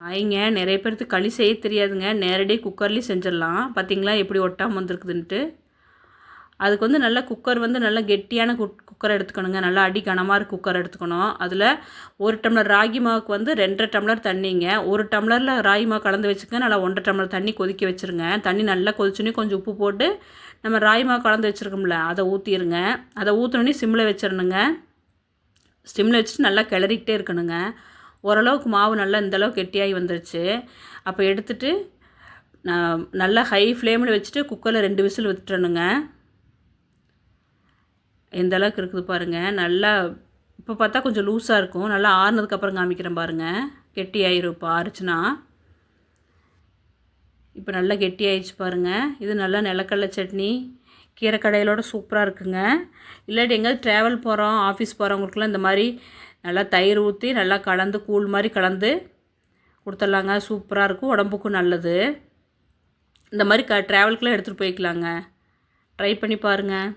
ஆயிங்க. நிறைய பேர்த்து களி செய்ய தெரியாதுங்க. நேரடியாக குக்கர்லேயும் செஞ்சிடலாம். பார்த்தீங்களா எப்படி ஒட்டாமல் வந்திருக்குதுன்ட்டு அதுக்கு வந்து நல்லா குக்கர் வந்து நல்லா கெட்டியான குக் குக்கர் எடுத்துக்கணுங்க. நல்லா அடி கனமாக இருக்க குக்கர் எடுத்துக்கணும். அதில் ஒரு டம்ளர் ராகி மாவுக்கு வந்து ரெண்டரை டம்ளர் தண்ணிங்க. ஒரு டம்ளரில் ராகி மாவு கலந்து வச்சுக்க நல்லா ஒன்றரை டம்ளர் தண்ணி கொதிக்க வச்சுருங்க. தண்ணி நல்லா கொதிச்சுனே கொஞ்சம் உப்பு போட்டு நம்ம ராகி மாவு கலந்து வச்சுருக்கோம்ல அதை ஊற்றிடுங்க அதை ஊற்றினோடனே சிம்மில் வச்சிடணுங்க. சிம்மில் வச்சுட்டு நல்லா கிளறிக்கிட்டே இருக்கணுங்க. ஓரளவுக்கு மாவு நல்லா இந்தளவுக்கு கெட்டியாகி வந்துருச்சு. அப்போ எடுத்துட்டு நான் நல்லா ஹை ஃப்ளேமில் வச்சுட்டு குக்கரில் ரெண்டு விசில் விட்டுறணுங்க. எந்த அளவுக்கு இருக்குது பாருங்கள் நல்லா இப்போ பார்த்தா கொஞ்சம் லூஸாக இருக்கும். நல்லா ஆறுனதுக்கப்புறம் காமிக்கிறேன் பாருங்கள் கெட்டி ஆயிரும் இப்போ ஆறுச்சுன்னா. இப்போ நல்லா கெட்டி ஆயிடுச்சு பாருங்கள் இது நல்லா நிலக்கடலை சட்னி. கீரை கடையிலோட சூப்பராக இருக்குங்க. இல்லாட்டி எங்கேயாவது ட்ராவல் போகிறோம் ஆஃபீஸ் போகிறவங்களுக்குலாம் இந்த மாதிரி நல்லா தயிர் ஊற்றி நல்லா கலந்து கூழ் மாதிரி கலந்து கொடுத்துட்லாங்க. சூப்பராக இருக்கும். உடம்புக்கும் நல்லது. இந்த மாதிரி க ட்ராவல்க்குலாம் எடுத்துகிட்டு போய்க்கலாங்க. ட்ரை பண்ணி பாருங்கள்